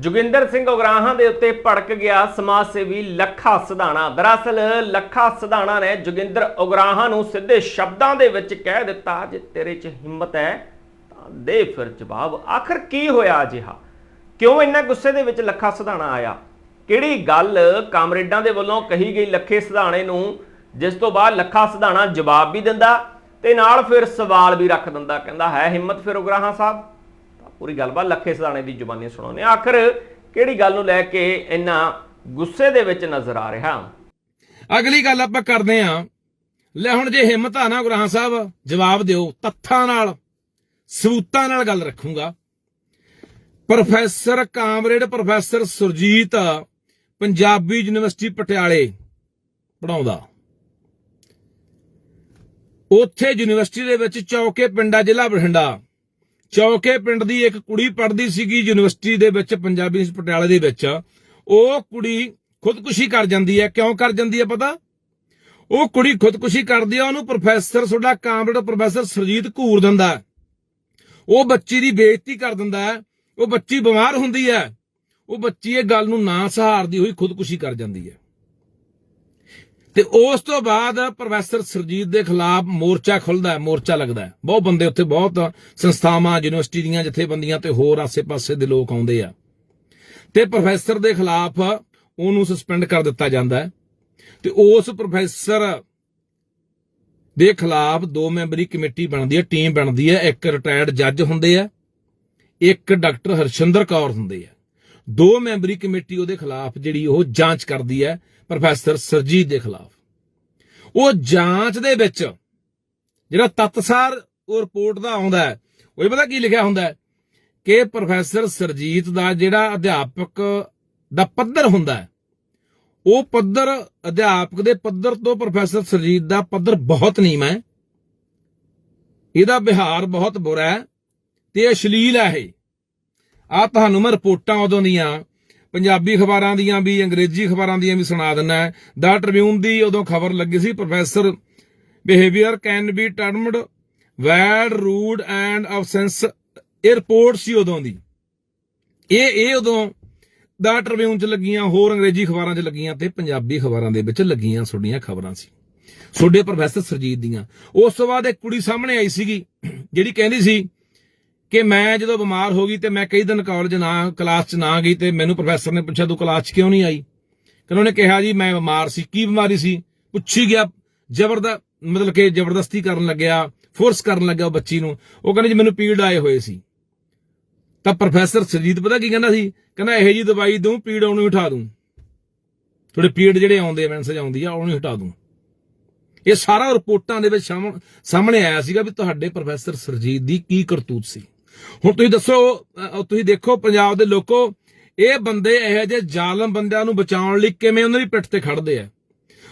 ਜੋਗਿੰਦਰ ਸਿੰਘ ਉਗਰਾਹਾਂ ਦੇ ਉੱਤੇ ਭੜਕ ਗਿਆ ਸਮਾਜ ਸੇਵੀ ਲੱਖਾ ਸਧਾਣਾ। ਦਰਅਸਲ ਲੱਖਾ ਸਧਾਣਾ ਨੇ ਜੋਗਿੰਦਰ ਉਗਰਾਹਾਂ ਨੂੰ ਸਿੱਧੇ ਸ਼ਬਦਾਂ ਦੇ ਵਿੱਚ ਕਹਿ ਦਿੱਤਾ ਜੇ ਤੇਰੇ 'ਚ ਹਿੰਮਤ ਹੈ ਤਾਂ ਦੇ ਫਿਰ ਜਵਾਬ। ਆਖਰ ਕੀ ਹੋਇਆ ਅਜਿਹਾ? ਕਿਉਂ ਇੰਨਾ ਗੁੱਸੇ ਦੇ ਵਿੱਚ ਲੱਖਾ ਸਧਾਣਾ ਆਇਆ? ਕਿਹੜੀ ਗੱਲ ਕਾਮਰੇਡਾਂ ਦੇ ਵੱਲੋਂ ਕਹੀ ਗਈ ਲੱਖੇ ਸਧਾਣੇ ਨੂੰ, ਜਿਸ ਤੋਂ ਬਾਅਦ ਲੱਖਾ ਸਧਾਣਾ ਜਵਾਬ ਵੀ ਦਿੰਦਾ ਤੇ ਨਾਲ ਫਿਰ ਸਵਾਲ ਵੀ ਰੱਖ ਦਿੰਦਾ, ਕਹਿੰਦਾ, ਹੈ ਹਿੰਮਤ? ਫਿਰ ਉਗਰਾਹਾਂ ਸਾਹਿਬ। ਪੂਰੀ ਗੱਲਬਾਤ ਲੱਖੇ ਸਦਾਣੇ ਦੀ ਜ਼ੁਬਾਨੀ ਸੁਣਾਉਂਦੇ ਹਾਂ। ਆਖਰ ਕਿਹੜੀ ਗੱਲ ਨੂੰ ਲੈ ਕੇ ਇੰਨਾ ਗੁੱਸੇ ਦੇ ਵਿੱਚ ਨਜ਼ਰ ਆ ਰਿਹਾ? ਅਗਲੀ ਗੱਲ ਆਪਾਂ ਕਰਦੇ ਆਂ ਲੈ ਹੁਣ ਜੇ ਹਿੰਮਤ ਆ ਨਾ ਗੁਰਾਂ ਸਾਹਿਬ, ਜਵਾਬ ਦਿਓ, ਤੱਥਾਂ ਨਾਲ, ਸਬੂਤਾਂ ਨਾਲ ਗੱਲ ਰੱਖੂੰਗਾ। Professor comrade, professor Surjit Punjabi University ਪਟਿਆਲੇ ਪੜਾਉਂਦਾ ਉੱਥੇ ਯੂਨੀਵਰਸਿਟੀ ਦੇ ਵਿੱਚ ਚੌਕੇ ਪਿੰਡਾ ਜ਼ਿਲ੍ਹਾ ਬਠਿੰਡਾ। ਚੌਕੇ ਪਿੰਡ ਦੀ ਇੱਕ ਕੁੜੀ ਪੜ੍ਹਦੀ ਸੀਗੀ ਯੂਨੀਵਰਸਿਟੀ ਦੇ ਵਿੱਚ, ਪੰਜਾਬੀ ਪਟਿਆਲੇ ਦੇ ਵਿੱਚ। ਉਹ ਕੁੜੀ ਖੁਦਕੁਸ਼ੀ ਕਰ ਜਾਂਦੀ ਹੈ। ਕਿਉਂ ਕਰ ਜਾਂਦੀ ਹੈ ਪਤਾ? ਉਹ ਕੁੜੀ ਖੁਦਕੁਸ਼ੀ ਕਰਦੀ ਆ ਉਹਨੂੰ ਪ੍ਰੋਫੈਸਰ ਤੁਹਾਡਾ ਕਾਮਰੇਡ ਪ੍ਰੋਫੈਸਰ ਸਰਜੀਤ ਘੂਰ ਦਿੰਦਾ ਉਹ ਬੱਚੀ ਦੀ ਬੇਇੱਜ਼ਤੀ ਕਰ ਦਿੰਦਾ ਉਹ ਬੱਚੀ ਬਿਮਾਰ ਹੁੰਦੀ ਹੈ। ਉਹ ਬੱਚੀ ਇਹ ਗੱਲ ਨੂੰ ਨਾ ਸਹਾਰਦੀ ਹੋਈ ਖੁਦਕੁਸ਼ੀ ਕਰ ਜਾਂਦੀ ਹੈ। ਤੇ ਉਸ ਤੋਂ ਬਾਅਦ ਪ੍ਰੋਫੈਸਰ ਸਰਜੀਤ ਦੇ ਖਿਲਾਫ ਮੋਰਚਾ ਖੁੱਲਦਾ ਮੋਰਚਾ ਲੱਗਦਾ ਬਹੁਤ ਬੰਦੇ ਉੱਥੇ, ਬਹੁਤ ਸੰਸਥਾਵਾਂ ਯੂਨੀਵਰਸਿਟੀ ਦੀਆਂ ਜਥੇਬੰਦੀਆਂ ਤੇ ਹੋਰ ਆਸੇ-ਪਾਸੇ ਦੇ ਲੋਕ ਆਉਂਦੇ ਆ। ਤੇ ਪ੍ਰੋਫੈਸਰ ਦੇ ਖਿਲਾਫ ਉਹਨੂੰ ਸਸਪੈਂਡ ਕਰ ਦਿੱਤਾ ਜਾਂਦਾ ਹੈ। ਤੇ ਉਸ ਪ੍ਰੋਫੈਸਰ ਦੇ ਖਿਲਾਫ ਦੋ ਮੈਂਬਰੀ ਕਮੇਟੀ ਬਣਦੀ ਹੈ, ਟੀਮ ਬਣਦੀ ਹੈ। ਇੱਕ ਰਿਟਾਇਰਡ ਜੱਜ ਹੁੰਦੇ ਆ, ਇੱਕ ਡਾਕਟਰ ਹਰਸ਼ਿੰਦਰ ਕੌਰ ਹੁੰਦੇ ਆ। ਦੋ ਮੈਂਬਰੀ ਕਮੇਟੀ ਉਹਦੇ ਖਿਲਾਫ ਜਿਹੜੀ ਉਹ ਜਾਂਚ ਕਰਦੀ ਹੈ, ਪ੍ਰੋਫੈਸਰ ਸਰਜੀਤ ਦੇ ਖਿਲਾਫ। ਉਹ ਜਾਂਚ ਦੇ ਵਿੱਚ ਜਿਹੜਾ ਤੱਤਸਾਰ ਉਹ ਰਿਪੋਰਟ ਦਾ ਆਉਂਦਾ ਹੈ, ਉਹ ਪਤਾ ਕੀ ਲਿਖਿਆ ਹੁੰਦਾ ਕਿ ਪ੍ਰੋਫੈਸਰ ਸਰਜੀਤ ਦਾ ਜਿਹੜਾ ਅਧਿਆਪਕ ਦਾ ਪੱਧਰ ਹੁੰਦਾ ਉਹ ਪੱਧਰ ਅਧਿਆਪਕ ਦੇ ਪੱਧਰ ਤੋਂ ਪ੍ਰੋਫੈਸਰ ਸਰਜੀਤ ਦਾ ਪੱਧਰ ਬਹੁਤ ਨੀਵਾਂ ਹੈ। ਇਹਦਾ ਵਿਹਾਰ ਬਹੁਤ ਬੁਰਾ ਹੈ ਤੇ ਅਸ਼ਲੀਲ ਹੈ ਇਹ। ਆ ਤੁਹਾਨੂੰ ਮੈਂ ਰਿਪੋਰਟਾਂ ਉਦੋਂ ਦੀਆਂ, ਪੰਜਾਬੀ ਅਖਬਾਰਾਂ ਦੀਆਂ ਵੀ, ਅੰਗਰੇਜ਼ੀ ਅਖਬਾਰਾਂ ਦੀਆਂ ਵੀ ਸੁਣਾ ਦਿੰਦਾ ਦਾ ਟ੍ਰਿਬਿਊਨ ਦੀ ਉਦੋਂ ਖਬਰ ਲੱਗੀ ਸੀ, professor behaviour can be termed, wide, rude and absence, ਇਹ ਰਿਪੋਰਟ ਸੀ ਉਦੋਂ ਦੀ। ਇਹ ਇਹ ਉਦੋਂ ਦਾ ਟ੍ਰਿਬਿਊਨ ਚ ਲੱਗੀਆਂ, ਹੋਰ ਅੰਗਰੇਜ਼ੀ ਅਖਬਾਰਾਂ ਚ ਲੱਗੀਆਂ ਤੇ ਪੰਜਾਬੀ ਅਖਬਾਰਾਂ ਦੇ ਵਿੱਚ ਲੱਗੀਆਂ ਤੁਹਾਡੀਆਂ ਖਬਰਾਂ ਸੀ। ਤੁਹਾਡੇ ਪ੍ਰੋਫੈਸਰ ਸਰਜੀਤ ਦੀਆਂ। ਉਸ ਤੋਂ ਬਾਅਦ ਇੱਕ ਕੁੜੀ ਸਾਹਮਣੇ ਆਈ ਸੀਗੀ, ਜਿਹੜੀ ਕਹਿੰਦੀ ਸੀ ਕਿ ਮੈਂ ਜਦੋਂ ਬਿਮਾਰ ਹੋ ਗਈ ਤੇ ਮੈਂ ਕਈ ਦਿਨ ਕਾਲਜ ਨਾ ਕਲਾਸ 'ਚ ਨਾ ਗਈ ਤੇ ਮੈਨੂੰ ਪ੍ਰੋਫੈਸਰ ਨੇ ਪੁੱਛਿਆ, ਤੂੰ ਕਲਾਸ 'ਚ ਕਿਉਂ ਨਹੀਂ ਆਈ? ਕਹਿੰਦਾ ਉਹਨੇ ਕਿਹਾ, ਜੀ, ਮੈਂ ਬਿਮਾਰ ਸੀ। ਕੀ ਬਿਮਾਰੀ ਸੀ? ਪੁੱਛੀ ਗਿਆ ਜ਼ਬਰਦਸਤ ਮਤਲਬ ਕਿ ਜ਼ਬਰਦਸਤੀ ਕਰਨ ਲੱਗਿਆ ਫੋਰਸ ਕਰਨ ਲੱਗਿਆ ਉਹ ਬੱਚੀ ਨੂੰ। ਉਹ ਕਹਿੰਦੀ, ਜੀ, ਮੈਨੂੰ ਪੀੜ ਆਏ ਹੋਏ ਸੀ। ਤਾਂ ਪ੍ਰੋਫੈਸਰ ਸਰਜੀਤ ਪਤਾ ਕੀ ਕਹਿੰਦਾ ਸੀ? ਕਹਿੰਦਾ, ਇਹੋ ਜੀ ਦਵਾਈ ਦੂੰ ਪੀੜ ਉਹਨੂੰ ਹੀ ਉਠਾ ਦੂੰ ਥੋੜੇ ਪੀੜ ਜਿਹੜੇ ਆਉਂਦੇ ਆ, ਮੈਂਸੇਜ ਆਉਂਦੀ ਆ ਉਹਨੂੰ ਹਟਾ ਦੂੰ ਇਹ ਸਾਰਾ ਰਿਪੋਰਟਾਂ ਦੇ ਵਿੱਚ ਸਾਹਮਣ- ਸਾਹਮਣੇ ਆਇਆ ਸੀਗਾ ਵੀ ਤੁਹਾਡੇ ਪ੍ਰੋਫੈਸਰ ਸਰਜੀਤ ਦੀ ਕੀ ਕਰਤੂਤ ਸੀ। ਹੁਣ ਤੁਸੀਂ ਦੱਸੋ ਤੁਸੀਂ ਦੇਖੋ ਪੰਜਾਬ ਦੇ ਲੋਕੋ, ਇਹ ਬੰਦੇ ਇਹੋ ਜਿਹੇ ਜ਼ਾਲਮ ਬੰਦਿਆਂ ਨੂੰ ਬਚਾਉਣ ਲਈ ਕਿਵੇਂ ਉਹਨਾਂ ਦੀ ਪਿੱਠ ਤੇ ਖੜਦੇ ਆ।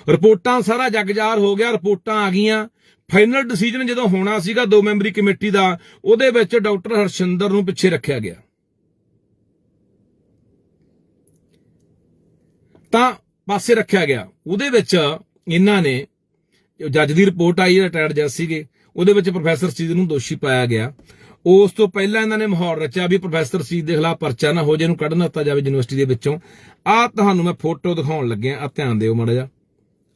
ਰਿਪੋਰਟਾਂ ਸਾਰਾ ਜਗਜਾਰ ਹੋ ਗਿਆ, ਰਿਪੋਰਟਾਂ ਆ ਗਈਆਂ। ਫਾਈਨਲ ਡਿਸੀਜਨ ਜਦੋਂ ਹੋਣਾ ਸੀਗਾ ਦੋ ਮੈਂਬਰੀ ਕਮੇਟੀ ਦਾ, ਉਹਦੇ ਵਿੱਚ ਡਾਕਟਰ ਹਰਸ਼ਿੰਦਰ ਨੂੰ ਪਿੱਛੇ ਰੱਖਿਆ ਗਿਆ। ਤਾਂ ਪਾਸੇ ਰੱਖਿਆ ਗਿਆ। ਉਹਦੇ ਵਿੱਚ ਇਹਨਾਂ ਨੇ, ਜੱਜ ਦੀ ਰਿਪੋਰਟ ਆਈ, ਰਿਟਾਇਰਡ ਜੱਜ ਸੀਗੇ। ਉਹਦੇ ਵਿੱਚ ਪ੍ਰੋਫੈਸਰ ਸੀਦ ਨੂੰ ਦੋਸ਼ੀ ਪਾਇਆ ਗਿਆ। ਉਸ ਤੋਂ ਪਹਿਲਾਂ ਇਹਨਾਂ ਨੇ ਮਾਹੌਲ ਰਚਿਆ ਵੀ ਪ੍ਰੋਫੈਸਰ ਸੀਦ ਦੇ ਖਿਲਾਫ ਪਰਚਾ ਨਾ ਹੋ ਜੇ, ਇਹਨੂੰ ਕੱਢ ਨਾ ਦਿੱਤਾ ਜਾਵੇ ਯੂਨੀਵਰਸਿਟੀ ਦੇ ਵਿੱਚੋਂ। ਆਹ ਤੁਹਾਨੂੰ ਮੈਂ ਫੋਟੋ ਦਿਖਾਉਣ ਲੱਗਿਆ ਆ ਧਿਆਨ ਦਿਓ ਮਾੜਾ ਜਿਹਾ।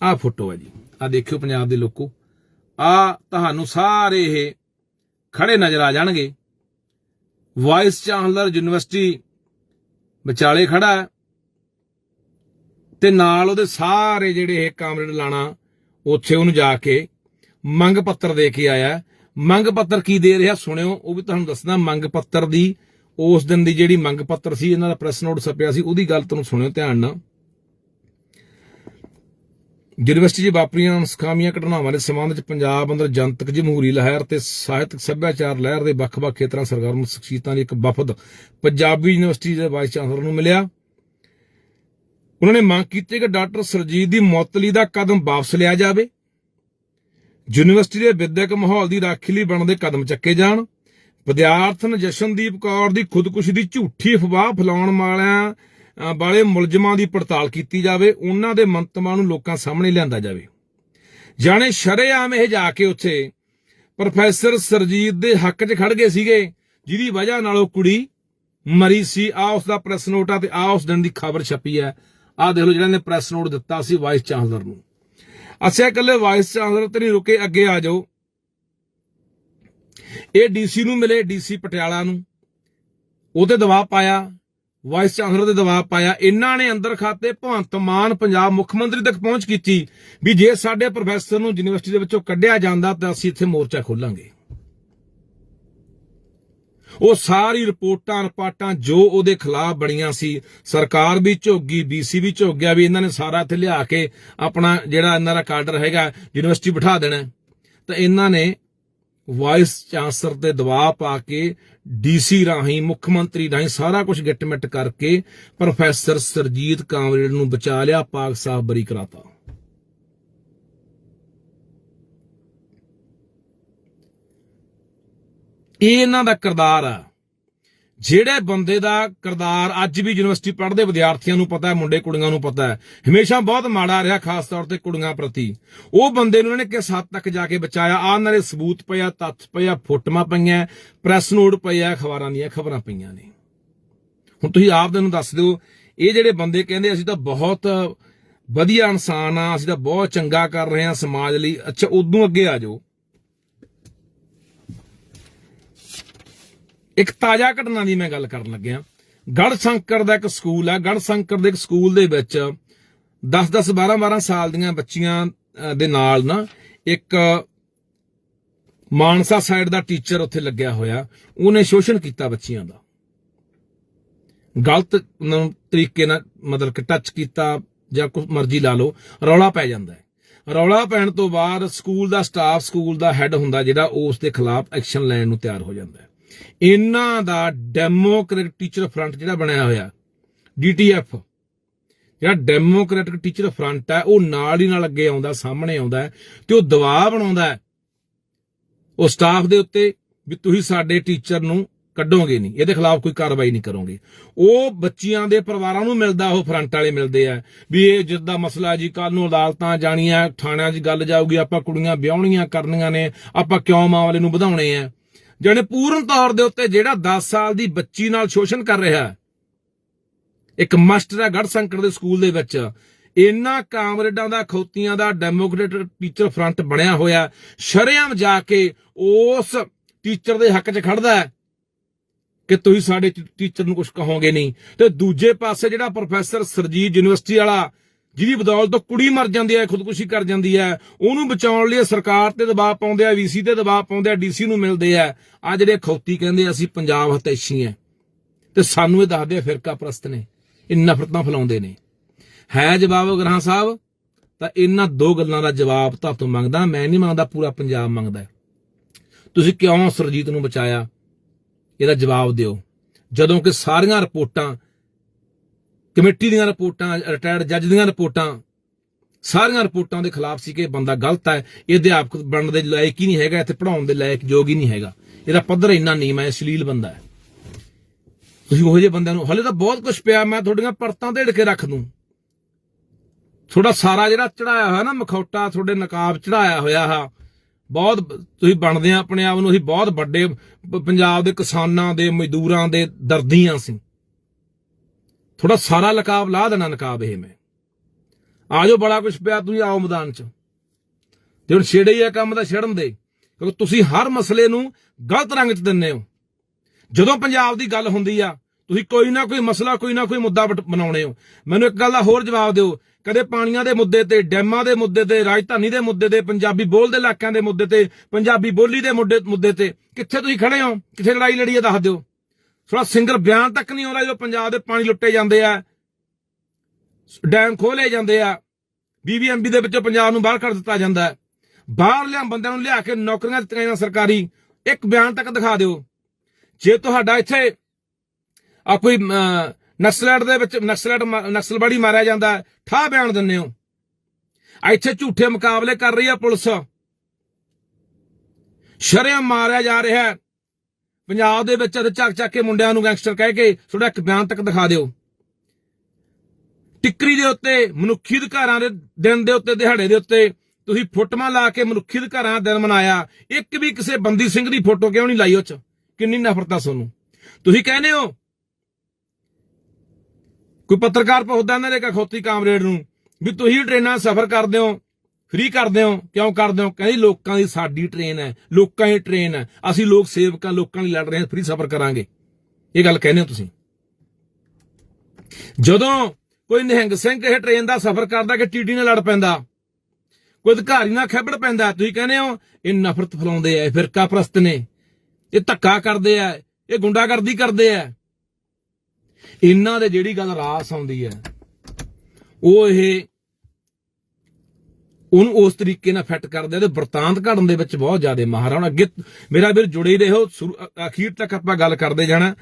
ਆਹ ਫੋਟੋ ਹੈ ਜੀ। ਆ ਦੇਖਿਓ ਪੰਜਾਬ ਦੇ ਲੋਕੋ। ਆ ਤੁਹਾਨੂੰ ਸਾਰੇ ਇਹ ਖੜੇ ਨਜ਼ਰ ਆ ਜਾਣਗੇ। ਵਾਈਸ ਚਾਂਸਲਰ ਯੂਨੀਵਰਸਿਟੀ ਵਿਚਾਲੇ ਖੜਾ ਹੈ। ਤੇ ਨਾਲ ਉਹਦੇ ਸਾਰੇ ਜਿਹੜੇ ਇਹ ਕਾਮਰੇਡ ਲਾਣਾ, ਉੱਥੇ ਉਹਨੂੰ ਜਾ ਕੇ ਮੰਗ ਪੱਤਰ ਦੇ ਕੇ ਆਇਆ। ਮੰਗ ਪੱਤਰ ਕੀ ਦੇ ਰਿਹਾ ਸੁਣਿਓ, ਉਹ ਵੀ ਤੁਹਾਨੂੰ ਦੱਸਦਾ, ਮੰਗ ਪੱਤਰ ਦੀ, ਉਸ ਦਿਨ ਦੀ ਜਿਹੜੀ ਮੰਗ ਪੱਤਰ ਸੀ, ਇਹਨਾਂ ਦਾ ਪ੍ਰੈਸ ਨੋਟ ਛਪਿਆ ਸੀ, ਉਹਦੀ ਗੱਲ ਤੁਹਾਨੂੰ ਸੁਣਿਓ ਧਿਆਨ ਨਾਲ। ਯੂਨੀਵਰਸਿਟੀ 'ਚ ਵਾਪਰੀਆਂ ਅਣਸਖਾਮੀਆਂ ਘਟਨਾਵਾਂ ਦੇ ਸੰਬੰਧ 'ਚ ਪੰਜਾਬ ਅੰਦਰ ਜਨਤਕ ਜਮਹੂਰੀ ਲਹਿਰ ਤੇ ਸਾਹਿਤਕ ਸੱਭਿਆਚਾਰ ਲਹਿਰ ਦੇ ਵੱਖ-ਵੱਖ ਖੇਤਰਾਂ ਸਰਗਰਮ ਸ਼ਖਸੀਅਤਾਂ ਦੀ ਇੱਕ ਵਫਦ ਪੰਜਾਬੀ ਯੂਨੀਵਰਸਿਟੀ ਦੇ ਵਾਈਸ ਚਾਂਸਲਰ ਨੂੰ ਮਿਲਿਆ। ਉਹਨਾਂ ਨੇ ਮੰਗ ਕੀਤੀ ਕਿ ਡਾਕਟਰ ਸਰਜੀਤ ਦੀ ਮੁਅੱਤਲੀ ਦਾ ਕਦਮ ਵਾਪਸ ਲਿਆ ਜਾਵੇ। ਯੂਨੀਵਰਸਿਟੀ ਦੇ ਵਿਦਿਅਕ ਮਾਹੌਲ ਦੀ ਰਾਖੀ ਲਈ ਬਣਦੇ ਕਦਮ ਚੱਕੇ ਜਾਣ। ਵਿਦਿਆਰਥਣ ਜਸ਼ਨਦੀਪ ਕੌਰ ਦੀ ਖੁਦਕੁਸ਼ੀ ਦੀ ਝੂਠੀ ਅਫਵਾਹ ਫੈਲਾਉਣ ਵਾਲਿਆਂ ਵਾਲੇ ਮੁਲਜ਼ਮਾਂ ਦੀ ਪੜਤਾਲ ਕੀਤੀ ਜਾਵੇ, ਉਹਨਾਂ ਦੇ ਮੰਤਵਾਂ ਨੂੰ ਲੋਕਾਂ ਸਾਹਮਣੇ ਲਿਆਂਦਾ ਜਾਵੇ। ਜਾਣੇ ਸ਼ਰੇਆਮ ਇਹ ਜਾ ਕੇ ਉੱਥੇ ਪ੍ਰੋਫੈਸਰ ਸਰਜੀਤ ਦੇ ਹੱਕ 'ਚ ਖੜ ਗਏ ਸੀਗੇ, ਜਿਹਦੀ ਵਜ੍ਹਾ ਨਾਲ ਉਹ ਕੁੜੀ ਮਰੀ ਸੀ। ਆ ਉਸ ਦਾ ਪ੍ਰੈਸ ਨੋਟ ਆ ਤੇ ਆ ਉਸ ਦਿਨ ਦੀ ਖਬਰ ਛਪੀ ਹੈ। ਆ ਦੇਖ ਲਓ ਜਿਹੜਾ ਨੇ ਪ੍ਰੈਸ ਨੋਟ ਦਿੱਤਾ ਸੀ ਵਾਈਸ ਚਾਂਸਲਰ ਨੂੰ। ਅਸੀਂ ਇਕੱਲੇ ਵਾਈਸ ਚਾਂਸਲਰ ਤੇ ਨਹੀਂ ਰੁਕੇ, ਅੱਗੇ ਆ ਜਾਓ। ਇਹ ਡੀਸੀ ਨੂੰ ਮਿਲੇ ਡੀਸੀ ਪਟਿਆਲਾ ਨੂੰ। ਉਹਤੇ ਦਬਾਅ ਪਾਇਆ ਵਾਈਸ ਚਾਂਸਲਰ ਤੇ ਦਬਾਅ ਪਾਇਆ। ਇਹਨਾਂ ਨੇ ਅੰਦਰ ਖਾਤੇ ਭਗਵੰਤ ਮਾਨ ਪੰਜਾਬ ਮੁੱਖ ਮੰਤਰੀ ਤੱਕ ਪਹੁੰਚ ਕੀਤੀ ਵੀ ਜੇ ਸਾਡੇ ਪ੍ਰੋਫੈਸਰ ਨੂੰ ਯੂਨੀਵਰਸਿਟੀ ਦੇ ਵਿੱਚੋਂ ਕੱਢਿਆ ਜਾਂਦਾ ਤਾਂ ਅਸੀਂ ਇੱਥੇ ਮੋਰਚਾ ਖੋਲਾਂਗੇ। ਉਹ ਸਾਰੀ ਰਿਪੋਰਟਾਂ ਰਿਪਾਟਾਂ ਜੋ ਉਹਦੇ ਖਿਲਾਫ ਬਣੀਆਂ ਸੀ, ਸਰਕਾਰ ਵੀ ਝੋਗੀ ਬੀਸੀ ਵੀ ਝੋਕ ਗਿਆ ਵੀ ਇਹਨਾਂ ਨੇ ਸਾਰਾ ਇੱਥੇ ਲਿਆ ਕੇ ਆਪਣਾ ਜਿਹੜਾ ਇਹਨਾਂ ਦਾ ਕਾਡਰ ਹੈਗਾ, ਯੂਨੀਵਰਸਿਟੀ ਬਿਠਾ ਦੇਣਾ। ਤਾਂ ਇਹਨਾਂ ਨੇ ਵਾਈਸ ਚਾਂਸਲਰ ਤੇ ਦਬਾਅ ਪਾ ਕੇ ਡੀਸੀ ਰਾਹੀਂ, ਮੁੱਖ ਮੰਤਰੀ ਰਾਹੀਂ ਸਾਰਾ ਕੁਝ ਗਿੱਟਮਿੱਟ ਕਰਕੇ ਪ੍ਰੋਫੈਸਰ ਸਰਜੀਤ ਕਾਮਰੇਡ ਨੂੰ ਬਚਾ ਲਿਆ, ਪਾਕ ਸਾਹਿਬ ਬਰੀ ਕਰਾਤਾ। ਇਹ ਇਹਨਾਂ ਦਾ ਕਿਰਦਾਰ ਆ। ਜਿਹੜੇ ਬੰਦੇ ਦਾ ਕਿਰਦਾਰ ਅੱਜ ਵੀ ਯੂਨੀਵਰਸਿਟੀ ਪੜ੍ਹਦੇ ਵਿਦਿਆਰਥੀਆਂ ਨੂੰ ਪਤਾ ਹੈ, ਮੁੰਡੇ ਕੁੜੀਆਂ ਨੂੰ ਪਤਾ ਹੈ, ਹਮੇਸ਼ਾ ਬਹੁਤ ਮਾੜਾ ਰਿਹਾ ਖਾਸ ਤੌਰ ਤੇ ਕੁੜੀਆਂ ਪ੍ਰਤੀ। ਉਹ ਬੰਦੇ ਨੂੰ ਇਹਨਾਂ ਨੇ ਕਿਸ ਹੱਦ ਤੱਕ ਜਾ ਕੇ ਬਚਾਇਆ? ਆ ਨਾਲੇ ਸਬੂਤ ਪਿਆ ਤੱਥ ਪਿਆ ਫੋਟੋਆਂ ਪਈਆਂ, ਪ੍ਰੈਸ ਨੋਟ ਪਿਆ ਅਖਬਾਰਾਂ ਦੀਆਂ ਖਬਰਾਂ ਪਈਆਂ ਨੇ। ਹੁਣ ਤੁਸੀਂ ਆਪ ਦੇ ਨੂੰ ਦੱਸ ਦਿਓ, ਇਹ ਜਿਹੜੇ ਬੰਦੇ ਕਹਿੰਦੇ ਅਸੀਂ ਤਾਂ ਬਹੁਤ ਵਧੀਆ ਇਨਸਾਨ ਆ, ਅਸੀਂ ਤਾਂ ਬਹੁਤ ਚੰਗਾ ਕਰ ਰਹੇ ਹਾਂ ਸਮਾਜ ਲਈ, ਅੱਛਾ, ਉਦੋਂ ਅੱਗੇ ਆ ਜਾਓ। ਇੱਕ ਤਾਜ਼ਾ ਘਟਨਾ ਦੀ ਮੈਂ ਗੱਲ ਕਰਨ ਲੱਗਿਆ। ਗੜ ਸ਼ੰਕਰ ਦਾ ਇੱਕ ਸਕੂਲ ਹੈ ਗੜ ਸ਼ੰਕਰ ਦੇ ਇੱਕ ਸਕੂਲ ਦੇ ਵਿੱਚ 10-10 12-12 ਸਾਲ ਦੀਆਂ ਬੱਚੀਆਂ ਦੇ ਨਾਲ ਨਾ ਇੱਕ ਮਾਨਸਾ ਸਾਈਡ ਦਾ ਟੀਚਰ ਉੱਥੇ ਲੱਗਿਆ ਹੋਇਆ। ਉਹਨੇ ਸ਼ੋਸ਼ਣ ਕੀਤਾ ਬੱਚੀਆਂ ਦਾ। ਗਲਤ ਤਰੀਕੇ ਨਾਲ ਮਤਲਬ ਕਿ ਟੱਚ ਕੀਤਾ ਜਾਂ ਕੁਝ ਮਰਜ਼ੀ ਲਾ ਲਓ, ਰੌਲਾ ਪੈ ਜਾਂਦਾ ਹੈ। ਰੌਲਾ ਪੈਣ ਤੋਂ ਬਾਅਦ ਸਕੂਲ ਦਾ ਸਟਾਫ ਸਕੂਲ ਦਾ ਹੈੱਡ ਹੁੰਦਾ ਜਿਹੜਾ, ਉਸ ਦੇ ਖਿਲਾਫ ਐਕਸ਼ਨ ਲੈਣ ਨੂੰ ਤਿਆਰ ਹੋ ਜਾਂਦਾ ਹੈ। ਇਹਨਾਂ ਦਾ ਡੈਮੋਕ੍ਰੈਟਿਕ ਟੀਚਰ ਫਰੰਟ ਜਿਹੜਾ ਬਣਿਆ ਹੋਇਆ ਡੀਟੀਐਫ ਜਿਹੜਾ ਡੈਮੋਕ੍ਰੈਟਿਕ ਟੀਚਰ ਫਰੰਟ ਹੈ, ਉਹ ਨਾਲ ਹੀ ਨਾਲ ਅੱਗੇ ਆਉਂਦਾ, ਸਾਹਮਣੇ ਆਉਂਦਾ ਤੇ ਉਹ ਦਬਾਅ ਬਣਾਉਂਦਾ ਉਹ ਸਟਾਫ ਦੇ ਉੱਤੇ ਵੀ ਤੁਸੀਂ ਸਾਡੇ ਟੀਚਰ ਨੂੰ ਕੱਢੋਗੇ ਨਹੀਂ, ਇਹਦੇ ਖਿਲਾਫ ਕੋਈ ਕਾਰਵਾਈ ਨਹੀਂ ਕਰੋਗੇ। ਉਹ ਬੱਚੀਆਂ ਦੇ ਪਰਿਵਾਰਾਂ ਨੂੰ ਮਿਲਦਾ, ਉਹ ਫਰੰਟ ਵਾਲੇ ਮਿਲਦੇ ਆ ਵੀ ਇਹ ਜਿੱਦਾਂ ਮਸਲਾ ਜੀ ਕੱਲ ਨੂੰ ਅਦਾਲਤਾਂ ਜਾਣੀਆਂ, ਥਾਣਿਆਂ 'ਚ ਗੱਲ ਜਾਊਗੀ, ਆਪਾਂ ਕੁੜੀਆਂ ਵਿਆਹਣੀਆਂ ਕਰਨੀਆਂ ਨੇ, ਆਪਾਂ ਕਿਉਂ ਮਾਮਲੇ ਨੂੰ ਵਧਾਉਣੇ ਆ? ਜਿਹੜੇ ਪੂਰਨ ਤੌਰ ਦੇ ਉੱਤੇ ਜਿਹੜਾ 10 ਸਾਲ ਦੀ ਬੱਚੀ ਨਾਲ ਸ਼ੋਸ਼ਣ ਕਰ ਰਿਹਾ ਹੈ, ਇੱਕ ਮਾਸਟਰ ਹੈ ਗੜ ਦੇ ਸਕੂਲ ਦੇ ਵਿੱਚ ਇਹਨਾਂ ਕਾਮਰੇਡਾਂ ਦਾ, ਖੋਤੀਆਂ ਦਾ ਡੈਮੋਕ੍ਰੇਟਿਕ ਟੀਚਰ ਫਰੰਟ ਬਣਿਆ ਹੋਇਆ, ਸ਼ਰੇਆਮ ਜਾ ਕੇ ਉਸ ਟੀਚਰ ਦੇ ਹੱਕ 'ਚ ਖੜਦਾ ਹੈ ਕਿ ਤੁਸੀਂ ਸਾਡੇ ਟੀਚਰ ਨੂੰ ਕੁਝ ਕਹੋਗੇ ਨਹੀਂ। ਤੇ ਦੂਜੇ ਪਾਸੇ ਜਿਹੜਾ ਪ੍ਰੋਫੈਸਰ ਸਰਜੀਤ ਯੂਨੀਵਰਸਿਟੀ ਵਾਲਾ ਜਿਹਦੀ ਬਦੌਲਤ ਕੁੜੀ ਮਰ ਜਾਂਦੀ ਹੈ, ਖੁਦਕੁਸ਼ੀ ਕਰ ਜਾਂਦੀ ਹੈ, ਉਹਨੂੰ ਬਚਾਉਣ ਲਈ ਸਰਕਾਰ ਤੇ ਦਬਾਅ ਪਾਉਂਦੇ ਆ ਵੀਸੀ ਤੇ ਦਬਾਅ ਪਾਉਂਦੇ ਆ ਡੀਸੀ ਨੂੰ ਮਿਲਦੇ ਆ। ਆ ਜਿਹੜੇ ਖੌਤੀ ਕਹਿੰਦੇ ਅਸੀਂ ਪੰਜਾਬ ਹਤੈਸ਼ੀ ਆ ਤੇ ਸਾਨੂੰ ਇਹ ਦੱਸਦੇ ਆ ਫਿਰਕਾ ਪ੍ਰਸਤ ਨੇ। ਇਹ ਨਫ਼ਰਤਾਂ ਫੈਲਾਉਂਦੇ ਨੇ। ਹੈ ਜਵਾਬ ਗ੍ਰਹਾਂ ਸਾਹਿਬ? ਤਾਂ ਇਹਨਾਂ ਦੋ ਗੱਲਾਂ ਦਾ ਜਵਾਬ ਤੁਹਾਤੋਂ ਮੰਗਦਾ। ਮੈਂ ਨਹੀਂ ਮੰਗਦਾ, ਪੂਰਾ ਪੰਜਾਬ ਮੰਗਦਾ। ਤੁਸੀਂ ਕਿਉਂ ਸਰਜੀਤ ਨੂੰ ਬਚਾਇਆ? ਇਹਦਾ ਜਵਾਬ ਦਿਓ। ਜਦੋਂ ਕਿ ਸਾਰੀਆਂ ਰਿਪੋਰਟਾਂ ਕਮੇਟੀ ਦੀਆਂ ਰਿਪੋਰਟਾਂ ਰਿਟਾਇਰਡ ਜੱਜ ਦੀਆਂ ਰਿਪੋਰਟਾਂ, ਸਾਰੀਆਂ ਰਿਪੋਰਟਾਂ ਦੇ ਖਿਲਾਫ ਸੀ ਕਿ ਇਹ ਬੰਦਾ ਗਲਤ ਹੈ। ਇਹ ਅਧਿਆਪਕ ਬਣਨ ਦੇ ਲਾਇਕ ਹੀ ਨਹੀਂ ਹੈਗਾ, ਇੱਥੇ ਪੜਾਉਣ ਦੇ ਲਾਇਕ ਯੋਗ ਹੀ ਨਹੀਂ ਹੈਗਾ। ਇਹਦਾ ਪੱਧਰ ਇੰਨਾ ਨੀਵਾਂ ਹੈ ਅਸ਼ਲੀਲ ਬੰਦਾ ਹੈ। ਤੁਸੀਂ ਉਹ ਜਿਹੇ ਬੰਦਿਆਂ ਨੂੰ, ਹਲੇ ਤਾਂ ਬਹੁਤ ਕੁਝ ਪਿਆ, ਮੈਂ ਤੁਹਾਡੀਆਂ ਪਰਤਾਂ ਢੇੜ ਕੇ ਰੱਖ ਦੂੰ। ਤੁਹਾਡਾ ਸਾਰਾ ਜਿਹੜਾ ਚੜਾਇਆ ਹੋਇਆ ਨਾ, ਮਖੌਟਾ, ਤੁਹਾਡੇ ਨਕਾਬ ਚੜਾਇਆ ਹੋਇਆ ਆ ਬਹੁਤ ਤੁਸੀਂ ਬਣਦੇ ਆ ਆਪਣੇ ਆਪ ਨੂੰ, ਅਸੀਂ ਬਹੁਤ ਵੱਡੇ ਪੰਜਾਬ ਦੇ ਕਿਸਾਨਾਂ ਦੇ, ਮਜ਼ਦੂਰਾਂ ਦੇ ਦਰਦੀਆਂ ਸੀ ਥੋੜਾ ਸਾਰਾ ਲਕਾਬ ਲਾ ਦੇਣਾ ਨਕਾਬ ਇਹ ਮੈਂ। ਆਜੋ ਬੜਾ ਕੁਝ ਪਿਆ ਤੁਸੀਂ ਆਓ ਮੈਦਾਨ 'ਚ। ਤੇ ਹੁਣ ਛੇੜੇ ਹੀ ਆ ਕੰਮ ਦਾ ਛੇੜਨ ਦੇ। ਕਿਉਂਕਿ ਤੁਸੀਂ ਹਰ ਮਸਲੇ ਨੂੰ ਗਲਤ ਰੰਗ 'ਚ ਦਿੰਦੇ ਹੋ। ਜਦੋਂ ਪੰਜਾਬ ਦੀ ਗੱਲ ਹੁੰਦੀ ਆ, ਤੁਸੀਂ ਕੋਈ ਨਾ ਕੋਈ ਮਸਲਾ, ਕੋਈ ਨਾ ਕੋਈ ਮੁੱਦਾ ਬਣਾਉਣੇ ਹੋ। ਮੈਨੂੰ ਇੱਕ ਗੱਲ ਦਾ ਹੋਰ ਜਵਾਬ ਦਿਓ। ਕਦੇ ਪਾਣੀਆਂ ਦੇ ਮੁੱਦੇ ਤੇ, ਡੈਮਾਂ ਦੇ ਮੁੱਦੇ ਤੇ, ਰਾਜਧਾਨੀ ਦੇ ਮੁੱਦੇ ਤੇ, ਪੰਜਾਬੀ ਬੋਲ ਦੇ ਇਲਾਕਿਆਂ ਦੇ ਮੁੱਦੇ ਤੇ, ਪੰਜਾਬੀ ਬੋਲੀ ਦੇ ਮੁੱਦੇ ਮੁੱਦੇ ਤੇ ਕਿੱਥੇ ਤੁਸੀਂ ਖੜੇ ਹੋ? ਕਿੱਥੇ ਲੜਾਈ ਲੜੀ ਹੈ ਦੱਸ ਦਿਓ। ਥੋੜਾ ਸਿੰਗਲ ਬਿਆਨ ਤੱਕ ਨਹੀਂ ਆਉਂਦਾ ਜਦੋਂ ਪੰਜਾਬ ਦੇ ਪਾਣੀ ਲੁੱਟੇ ਜਾਂਦੇ ਆ ਡੈਮ ਖੋਲੇ ਜਾਂਦੇ ਆ ਬੀਬੀਐਮਬੀ ਦੇ ਵਿੱਚੋਂ ਪੰਜਾਬ ਨੂੰ ਬਾਹਰ ਕੱਢ ਦਿੱਤਾ ਜਾਂਦਾ ਹੈ। ਬਾਹਰ ਲਿਆ ਬੰਦਿਆਂ ਨੂੰ ਲਿਆ ਕੇ ਨੌਕਰੀਆਂ ਦਿੱਤੀਆਂ ਜਾਂਦੀਆਂ ਸਰਕਾਰੀ। ਇੱਕ ਬਿਆਨ ਤੱਕ ਦਿਖਾ ਦਿਓ। ਜੇ ਤੁਹਾਡਾ ਇੱਥੇ ਆ ਕੋਈ ਅਮ, ਨਕਸਲੈਟ ਦੇ ਵਿੱਚ ਨਕਸਲੈਟ ਮਾ- ਨਕਸਲਵਾੜੀ ਮਾਰਿਆ ਜਾਂਦਾ ਹੈ, ਠਾਹ ਬਿਆਨ ਦਿੰਦੇ ਹੋ। ਇੱਥੇ ਝੂਠੇ ਮੁਕਾਬਲੇ ਕਰ ਰਹੀ ਆ ਪੁਲਿਸ। ਸ਼ਰੇਆਮ ਮਾਰਿਆ ਜਾ ਰਿਹਾ ਹੈ। ਪੰਜਾਬ ਦੇ ਵਿੱਚ ਅਤੇ ਚੱਕ ਚੱਕ ਕੇ ਮੁੰਡਿਆਂ ਨੂੰ ਗੈਂਗਸਟਰ ਕਹਿ ਕੇ ਥੋੜਾ ਇੱਕ ਬਿਆਨ ਤੱਕ ਦਿਖਾ ਦਿਓ। ਟਿੱਕਰੀ ਦੇ ਉੱਤੇ, ਮਨੁੱਖੀ ਅਧਿਕਾਰਾਂ ਦੇ ਦਿਨ ਦੇ ਉੱਤੇ, ਦਿਹਾੜੇ ਦੇ ਉੱਤੇ ਤੁਸੀਂ ਫੋਟੋਆਂ ਲਾ ਕੇ ਮਨੁੱਖੀ ਅਧਿਕਾਰਾਂ ਦਾ ਦਿਨ ਮਨਾਇਆ। ਇੱਕ ਵੀ ਕਿਸੇ ਬੰਦੀ ਸਿੰਘ ਦੀ ਫੋਟੋ ਕਿਉਂ ਨਹੀਂ ਲਾਈ ਉਹ ਚ? ਕਿੰਨੀ ਨਫ਼ਰਤ ਆ ਤੁਹਾਨੂੰ? ਤੁਸੀਂ ਕਹਿੰਦੇ ਹੋ, ਕੋਈ ਪੱਤਰਕਾਰ ਪੁੱਛਦਾ ਇਹਨਾਂ ਦੇ ਖੋਤੀ ਕਾਮਰੇਡ ਨੂੰ, ਵੀ ਤੁਸੀਂ ਟ੍ਰੇਨਾਂ ਸਫ਼ਰ ਕਰਦੇ ਹੋ ਫ੍ਰੀ ਕਰਦੇ ਹੋ? ਕਿਉਂ ਕਰਦੇ ਹੋ? ਕਹਿੰਦੀ ਲੋਕਾਂ ਦੀ ਸਾਡੀ ਟ੍ਰੇਨ ਹੈ, ਲੋਕਾਂ ਦੀ ਟ੍ਰੇਨ ਹੈ। ਅਸੀਂ ਲੋਕ ਸੇਵਕਾਂ, ਲੋਕਾਂ ਲਈ ਲੜ ਰਹੇ ਹਾਂ ਫ੍ਰੀ ਸਫ਼ਰ ਕਰਾਂਗੇ। ਇਹ ਗੱਲ ਕਹਿੰਦੇ ਹੋ ਤੁਸੀਂ। ਜਦੋਂ ਕੋਈ ਨਿਹੰਗ ਸਿੰਘ ਇਹ ਟ੍ਰੇਨ ਦਾ ਸਫ਼ਰ ਕਰਦਾ ਕਿ ਟੀਟੀ ਨਾਲ ਲੜ ਪੈਂਦਾ, ਕੋਈ ਅਧਿਕਾਰੀ ਨਾਲ ਖੇਬੜ ਪੈਂਦਾ, ਤੁਸੀਂ ਕਹਿੰਦੇ ਹੋ, ਇਹ ਨਫ਼ਰਤ ਫੈਲਾਉਂਦੇ ਆ, ਇਹ ਫਿਰਕਾ ਪ੍ਰਸਤ ਨੇ, ਇਹ ਧੱਕਾ ਕਰਦੇ ਆ, ਇਹ ਗੁੰਡਾਗਰਦੀ ਕਰਦੇ ਆ। ਇਹਨਾਂ ਦੇ ਜਿਹੜੀ ਗੱਲ ਰਾਸ ਆਉਂਦੀ ਹੈ, ਉਹ ਇਹ ਉਹਨੂੰ ਉਸ ਤਰੀਕੇ ਨਾਲ ਫਿੱਟ ਕਰਦੇ ਆ ਤੇ ਵਰਤਾਂਤ ਘੜਨ ਦੇ ਵਿੱਚ ਬਹੁਤ ਜ਼ਿਆਦਾ ਮਾਹਰ ਆ। ਹੁਣ ਅੱਗੇ ਮੇਰਾ ਵੀਰ ਜੁੜੇ ਹੀ ਰਹੋ। ਸ਼ੁਰੂ- ਅਖੀਰ ਤੱਕ ਆਪਾਂ ਗੱਲ ਕਰਦੇ ਜਾਣਾ।